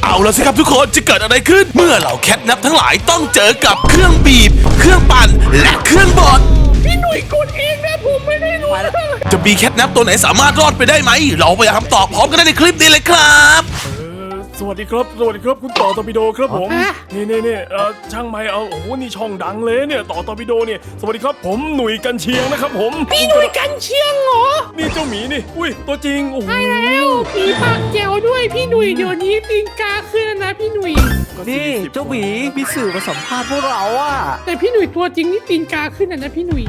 เอาละสิครับทุกคนจะเกิดอะไรขึ้น เมื่อเหล่าแคทนับทั้งหลายต้องเจอกับเครื่องบีบ เครื่องปั่นและเครื่องบดพี่หนุ่ยกดเองนะผมไม่ได้รู้จะมีแคทนับตัวไหนสามารถรอดไปได้ไหม เราไปหาคำตอบพร้อมกันได้ในคลิปนี้เลยครับเออส วัสดีครับ สวัสดีครับคุณต่อตอร์ปิโดครับผม นี่นี่นี่เออช่างไม่เอาโอ้โหนี่ช่องดังเลยเนี่ยต่อตอร์ปิโดเนี่ยสวัสดีครับผมหนุ่ยกันเชียงนะครับผม พี่หนุ่ยกันเชียงเหรอ นี่เจ้าหมีนี่ อุ้ยตัวจริงโอ้โหใช่แล้วผีปากแจ๋วด้วยพี่หนุ่ยเดี๋ยวนี้ตีนกาขึ้นแล้วนะพี่หนุ่ยนี่เจ้าหมีมีสื่อมาสัมภาษณ์พวกเราอะแต่พี่หนุ่ยตัวจริงนี่ตีนกาขึ้นแล้วนะพี่หนุ่ย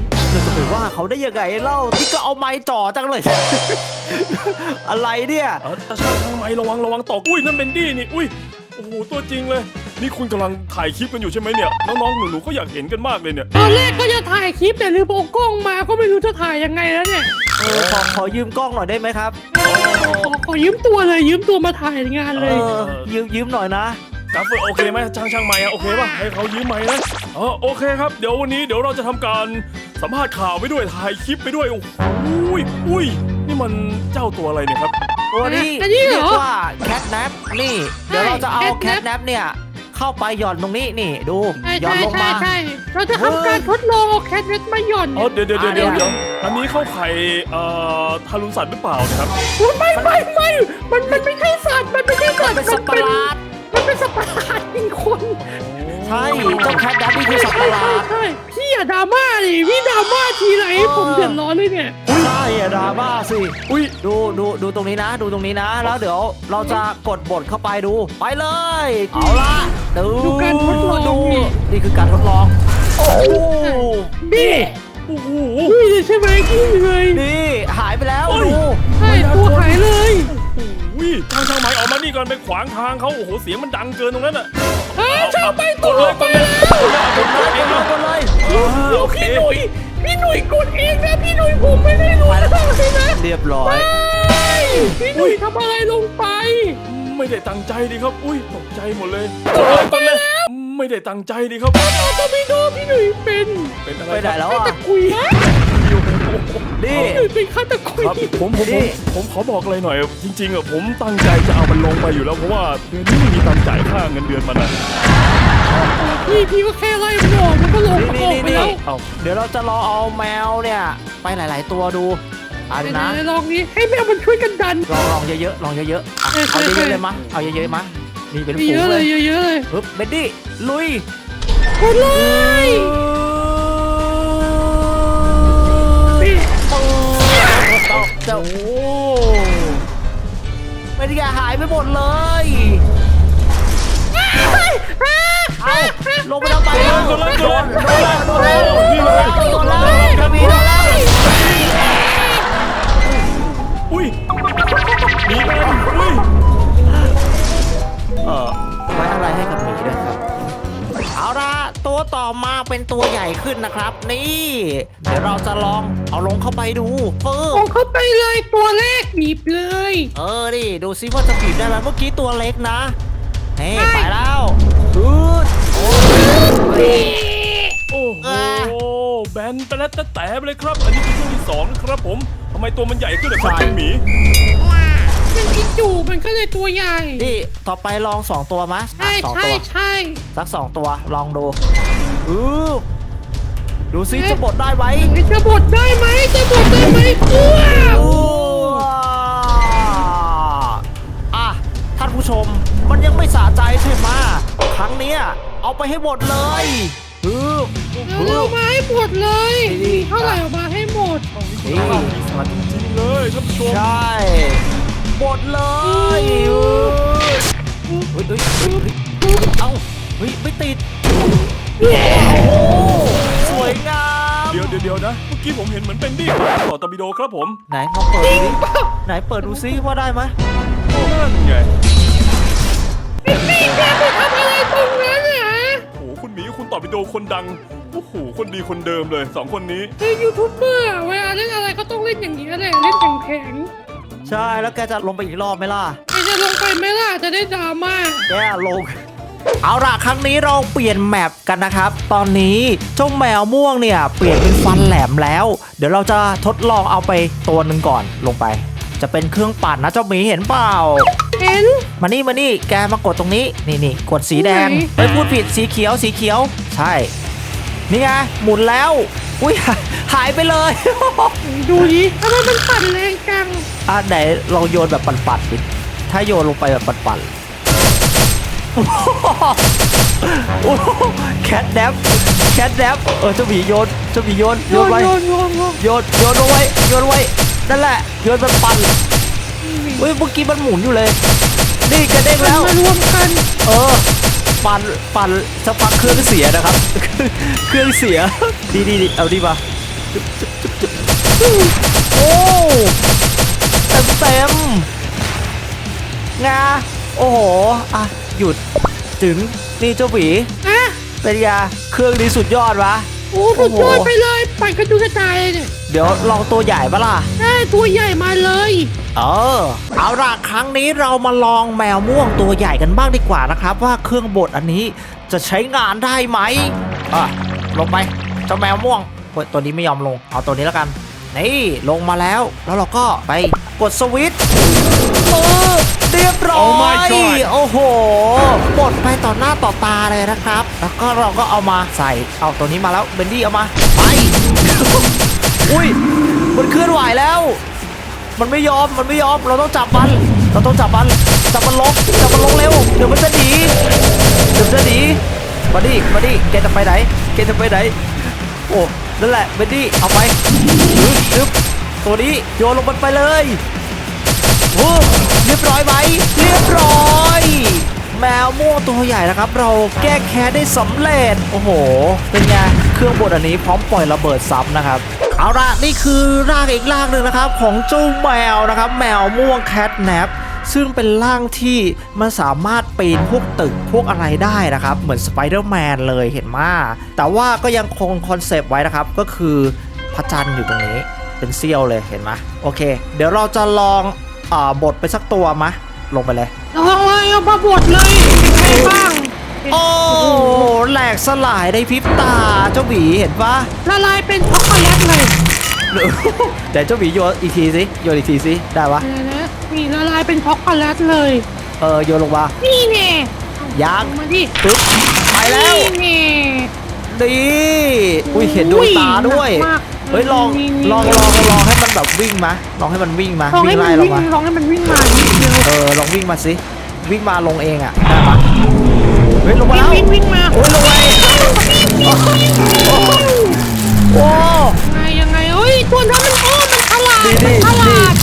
เราจะไปว่าเขาได้ยังไงเล่าที่ก็เอาไม้จ่อจังเลย อะไรเนี่ยเออช่างช่างไม่ระวังระวังตกอุ้ยนั่นเป็นดี้นี่อุ้ยโอ้โหตัวจริงเลย นี่คุณกำลังถ่ายคลิปกันอยู่ใช่ไหมเนี่ยน้องๆหนูๆก็อยากเห็นกันมากเลยเนี่ยตอนแรกก็จะถ่ายคลิปแต่ลืมเอากล้องมาก็ไม่รู้จะถ่ายยังไงแล้วเนี่ยเออขอขอยืมกล้องหน่อยได้ไหมครับขอขอยืมตัวเลยยืมตัวมาถ่ายงานเอเลยอยืมยืมหน่อยนะกราฟเฟอร์โอเคไหมช่างช่างไม่อะโอเคป่ะให้เขายืมไม้นะอ๋อโอเคครับเดี๋ยววันนี้เดี๋ยวเราจะทำการ สัมภาษณ์ข่าวไปด้วยถ่ายคลิปไปด้วยโอ้โหอุ้ยอุ้ยนี่มันเจ้าตัวอะไรเนี่ยครับ ตัวนี้อันนี้เหรอเรียกว่าแคทแนปนี่ เดี๋ยวเราจะเอาใช่แคท catnap แนปเนี่ย เข้าไปหย่อนตรงนี้นี่ดูใช่หย่อนใช่ลงใช่มา ใช่เราจะทำการทดลองเอาแคทเวทมาหย่อนอ๋อเดี๋ยวเดี๋ยวเดี๋ยวเดี๋ยวอ่าเดี๋ยวอันนี้เข้าไข่เอ่อทารุณสัตว์หรือเปล่าเนะครับไม่ไม่ไม่มันมันไม่ใช่สัตว์มันไม่ใช่สัตว์เป็นสัตว์ประหลาด มันเป็นสัตว์ประหลาดเป็นคนใช่เจ้าแคทแนปนี่คือสัตว์ประหลาด ใช่พี่ อย่าดราม่าดิพี่ดราม่าทีไรให้ผมเดือดร้อนเลยเนี่ย ใช่อะดราม่าสิอุ้ยดูดูดูตรงนี้นะ ดูตรงนี้นะ แล้วเดี๋ยวเราจะกดบทเข้าไปดู ไปเลย เอาละดูดูการทดลองดูนี่ นี่คือการทดลอง โอ้โหนี่โอ้โหนี่เลยใช่ไหมนี่เลยนี่หายไปแล้วโอ้ยดูใช่ตัวหายเลยอุ้ยช่างช่างไม้ออกมานี่ก่อนไปขวางทางเขาโอ้โหเสียงมันดังเกินตรงนั้นอะ เฮ้ยชาวไปกตัดวเลยกไปดเลยแล้วกด เลยเองเอานะไปเลยอ่าโอเคพี่หนุ่ยพี่หนุ่ยกดเองนะพี่หนุ่ยผมไม่ได้รู้เลยนะเรียบร้อยพี่หนุ่ยทำอะไรลงไป ไม่ได้ตั้งใจดีครับ อุ้ยตกใจหมดเลยกดเลยกดเลยไม่ได้ตั้งใจดีครับก็ไม่รู้พี่หนุ่ยเป็นเป็นอะไรไปไหนแล้วฆาอะตกุย นี่พี่หนุ่ยเป็นฆาตกุยครับผมผมนี่ผมผมขอบอกอะไรหน่อย จริงๆอะผมตั้งใจจะเอามันลงไปอยู่แล้วเพราะว่าเดือนนี้ไม่มีตังค์จ่ายค่าเงินเดือนมันอะพี่พี่ก็แค่ไล่มันออกมันก็ลงนี่ออกนี่ไปนี่แล้วเอาเดี๋ยวเราจะรอเอาแมวเนี่ย ไปหลาย ๆ ตัวดูอันไหนนะๆลองนี้ให้แมวมันช่วยกันดันลองลองเยอะๆลองเยอะๆอะใช่เอาใช่เยอะๆเลยมะเอาเยอะๆมะนี่เป็นฝูเยงอะเลเลยยเยอะๆเลยปึ๊บเบดดี้ลุยกดเลย จ้าโอ้เป็นไงหายไปหมดเลยเอาลงไปทำไมอะโดนโดนโดนโดนโดนโดนโดนแล้วกระบี่โดนแล้วอุ้ ขึ้นนะครับ นี่ เดี๋ยวเราจะลองเอาลงเข้าไปดูปึ๊เอาบเข้าไปเลยตัวแรกบีบเลย เออดิดูซิว่าจะบีบได้ไหมเมื่อกี้ตัวเล็กนะเฮ้ได้ไปแล้วอืดโอ้ยโอ้โหอ่าแบนไปแล้วแต่แต่ไปเลยครับ อันนี้คือช่วงที่สองนะครับผมทำไมตัวมันใหญ่ขึ้นเลยครับเป็นหมีมันกินจูมันก็เลยตัวใหญ่นี่ต่อไปลองสองตัวมะใช่สองใช่ตัวใช่สักสองตัวลองดูอือ ดูซิจะบดได้ไหมจะบดได้ไหมจะบดได้ไหมกลัวอะท่านผู้ชมมันยังไม่สะใจใช่ไหมครั้งเนี้ยเอาไปให้หมดเลยฮึบฮึเอาบ มาให้หมดเลยนี่มีเท่าไหร่เอามาให้หมดนี่มีสารจริงๆเลยท่านผู้ชมใช่หมดเลยเฮ้ยเฮ้ยเฮ้ยเฮ้ยเฮ้ยเอ้าเฮ้ยไม่ติด โอ้ส วยงามเดี๋ยวเดี๋ยวเดี๋ยวนะ เมื่อกี้ผมเห็นเหมือนเป็นดี้ต่อตอร์ปิโดครับผมไหนลองเปิดดูดิไหนเปิดดูซิว่าได้ไหมนั่นไงนี่แกไปทำอะไรตรงนั้นเนี่ยฮะโอ้โหคุณหมีคุณต่อร์ปิโดคนดังโอ้โหคนดีคนเดิมเลยสองคนนี้คือยูทูบเบอร์อะเวลาเล่นอะไรก็ต้องเล่นอย่างนี้แหละเล่นแข็งใช่แล้วแกจะลงไปอีกรอบไหมล่ะๆใครจะลงไปไหมล่ะจะได้ดราม่าแย่ลง เอาล่ะครั้งนี้เราเปลี่ยนแมปกันนะครับ ตอนนี้เจ้าแมวม่วงเนี่ยเปลี่ยนเป็นฟันแหลมแล้ว เดี๋ยวเราจะทดลองเอาไปตัวหนึ่งก่อนลงไป จะเป็นเครื่องปั่นนะเจ้าหมีเห็นเปล่า เห็น มานี่มานี่แกมากดตรงนี้นี่นี่กดสีแดงไหน เฮ้ยพูดผิดสีเขียวสีเขียว ใช่ นี่ไงหมุนแล้ว อุ้ยหายไปเลย ดูดิทำไมมันปั่นแรงจังอะไหนลองโยนแบบปั่นๆดิถ้าโยนลงไปแบบปั่นๆ โอ้โหแคทแดบแคทแดบเออเจ้าหมีโยนเจ้าหมีโยนโยโยนนไว้โยนโยนโยนโยนโยนเอาไว้โยนเอาไว้นั่นแหละโยนมันปั่นเฮ้ยเมื่อกี้มันหมุนอยู่เลย นี่กระเด้งมันแล้วมารวมกัน เออปั่นปั่นสักพักเครื่องเสียนะครับ เครื่องเสียดีดีดีเอาดีมาโอ้เต็มเต็มงาโอ้โหอะ หยุด ถึงนี่เจ้าหวีอะเป็นยาเครื่องนี้สุดยอดวะ โอ้สุดยอดไปเลยปั่นกระจุยกระจายเลยเนี่ยเดี๋ยวลองตัวใหญ่ปะล่ะ ได้ตัวใหญ่มาเลยเออเอาล่ะครั้งนี้เรามาลองแมวม่วงตัวใหญ่กันบ้างดีกว่านะครับ ว่าเครื่องบดอันนี้จะใช้งานได้ไหมอะลงไปเจ้าแมวม่วงเฮ้ยตัวนี้ไม่ยอมลง เอาตัวนี้แล้วกัน นี่ลงมาแล้วแล้วเราก็ไปกดสวิตช์ เออเรียบร้อ Oh my ย God โอ้โหบดไปต่อหน้าต่อตาเลยนะครับ แล้วก็เราก็เอามาใส่ เอาตัวนี้มาแล้ว เบนดี้เอามา ไป อุ้ย มันเคลื่อนไหวแล้ว มันไม่ยอม มันไม่ยอม เราต้องจับมัน เราต้องจับมัน จับมันลง จับมันลงเร็ว เดี๋ยวมันจะหนี เดี๋ยวมันจะหนีมาดิมาดิแกจะไปไหน แกจะไปไหน โอ้ นั่นแหละ เบนดี้ เอาไปยึบยึบตัวนี้โยนลงมันไปเลยโอ้เร้อยไหมเรียบร้อย แมวม่วงตัวใหญ่นะครับ เราแก้แค้นได้สำเร็จ โอ้โห เป็นไง เครื่องบดอันนี้พร้อมปล่อยระเบิดซ้ำนะครับเอาละนี่คือร่างอีกร่างหนึ่งนะครับ ของเจ้าแมวนะครับ แมวม่วงแคทแนปซึ่งเป็นร่างที่มันสามารถปีนพวกตึกพวกอะไรได้นะครับ เหมือนสไปเดอร์แมนเลยเห็นมาแต่ว่าก็ยังคงคอนเซปต์ไว้นะครับ ก็คือพระจันทร์อยู่ตรงนี้เป็นเซี่ยวเลยเห็นไหมโอเค เดี๋ยวเราจะลอง อ่าบดไปสักตัวมะ ลงไปเลยเอาเลยเอามาบดเลยเป็นไงบ้าง โอ้แหลกสลายในพริบตาเจ้าหวีเห็นปะละลายเป็นช็อกโกแลตเลยแต่เจ้าหวีโยนอีกทีสิโยนอีกทีสิได้ปะเดี๋ยวนะนี่ละลายเป็นช็อกโกแลตเลย เออโยนลงมานี่แน่ยังเอามาดิปึ๊บไปแล้วนี่แน่ดีอุ้ยเห็นดวงตาด้วย หนักมาก เฮ้ยลองนี่นี่ลองลองลองให้มันแบบวิ่งมาลองให้มันวิ่งมาลองวิ่ให้งมัไล่นเราวิ่งมาลองให้มันวิ่งมานิดเดียวเออลองวิ่งมาสิวิ่งมาลงเองอะได้ปะเฮ้ยลงมาวิ่งแล้ววิ่งวิ่งมาโอ้ยลงไปโอ้ยังไงยังไงเฮ้ยตัวนั้นมันโอ้มันฉลาดดีมัดีนฉลาด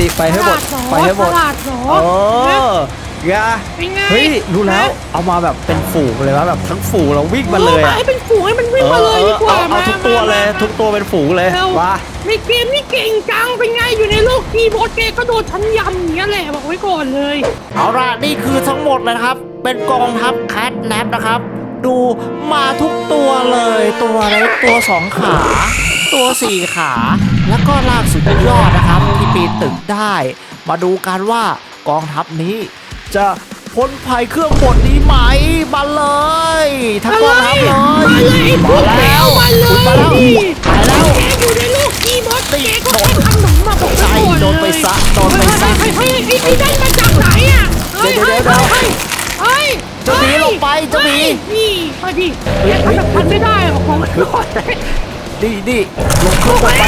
ดีไปให้หมดฉลาไปให้หมดฉลาดเหรอเออไงเป็นไงเฮ้ยรู้แล้วเอามาแบบเป็นฝูงเลยวะแบบทั้งฝูงเราวิ่งมาเลยอออะให้เป็นฝูงให้มันวิ่งมาเลยดีกว่าเออเอาเอาทุกตัวเลยทุกตัวเป็นฝูงเลยเร็วว่าในเกมนี่เก่งจังเป็นไงอยู่ในโลกกีโบอสเกก็โดนชั้นยำอย่างเงี้ยแหละบอกไว้ก่อนเลยเอาล่ะนี่คือทั้งหมดเลยนะครับ เป็นกองทัพแคทแนปนะครับ ดูมาทุกตัวเลย ตัวเล็กตัวสองขา ตัวสี่ขา แล้วก็ลากสุดยอดนะครับ ที่ปีนตึกได้ มาดูกันว่ากองทัพนี้ จะพ้นภัยเครื่องบดนี้ไหมมาเลยทั้งกองทัพเลยมาเลยไอ้พวกแมวมาเลยมาแล้วดิมาแล้วแกอยู่ในโลกกีโบอสเกก็แค่ขนมมาบอกไว้ก่อนเลยโดนไปซะโดนไปซะเฮ้ยเฮ้ยเฮ้ยไอ้นั่นมาจากไหนอะเฮ้ยเดี๋ยวเฮ้ยเดี๋ยวเฮ้ยเฮ้ยเจ้าหมีลงไปเจ้าหมีนี่มาดิแกทำแบบพันไม่ได้หรอกของก่อนดีดีลงเครื่องบดไป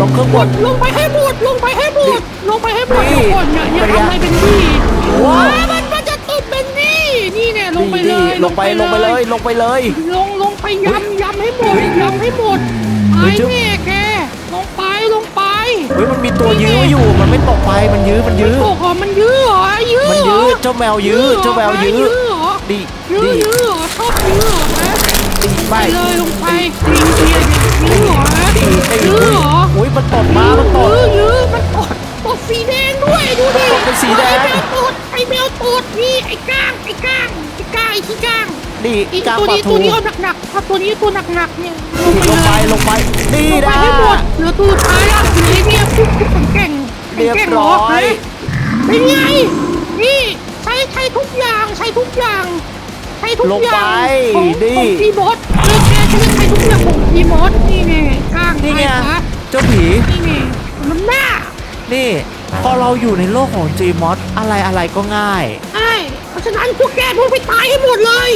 ลงเครื่องบดลงไปให้หมดลงไปให้หมดลงไปให้หมดนี่ทุกคนอย่าอย่าเป็นไงทำอะไรเป็นนี่ ว้าวว้ามันมันจะตบเป็นนี่นี่เนี่ยลงไปเลดียดีลงไปลงไปเลยลงไปเลย ลงลงไปยำยำให้หมดยำให้หมดเฮ้ไอ้ยจึ๊บแม่แกลงไปลงไปเฮ้ยมันมีตัวยื้ออยู่มันไม่ตกไปมันยื้อมันยื้อโอ้โหมันยื้อเหรอยื้อมันเหรยื้ออเจ้าแมวยื้อเจ้าแมวยื้อยื้อเหรอดียื้อดียื้อเหรอชอบยื้อเหรอฮะดีไปไปเลยลงไปตีเทียนยื้อเหรอฮะดีดียื้อเหรออุ้ยมันตดมามันตดยื้อ ก้างดีไอ้กลางตัวปลานี้ทูตัวนี้เอาหนักๆถ้าตัวนี้ตัวหนักๆเนี่ยลงไปลงไปดีลงไปนะให้หมดเหลือตัวสุดท้ายอะทีนี้เนี่ยปุ๊บปุ๊บแข่งแข่งเรียบแข่งร้อยเป็นไงนี่ใช้ใช้ทุกอย่างใช้ทุกอย่างใช้ทุกลงอย่าไปงของดีของทีมอสเออแกฉันจะใช้ทุกอย่างของทีมอสนี่ไงก้างนี่ไงอ้คะเจ้าผี นี่ไงมันหน้านี่พอเราอยู่ในโลกของ Gmod อะไรอะไรก็ง่าย ใช่เพราะฉะนั้นพวกแกพวกไปตายให้หมดเลย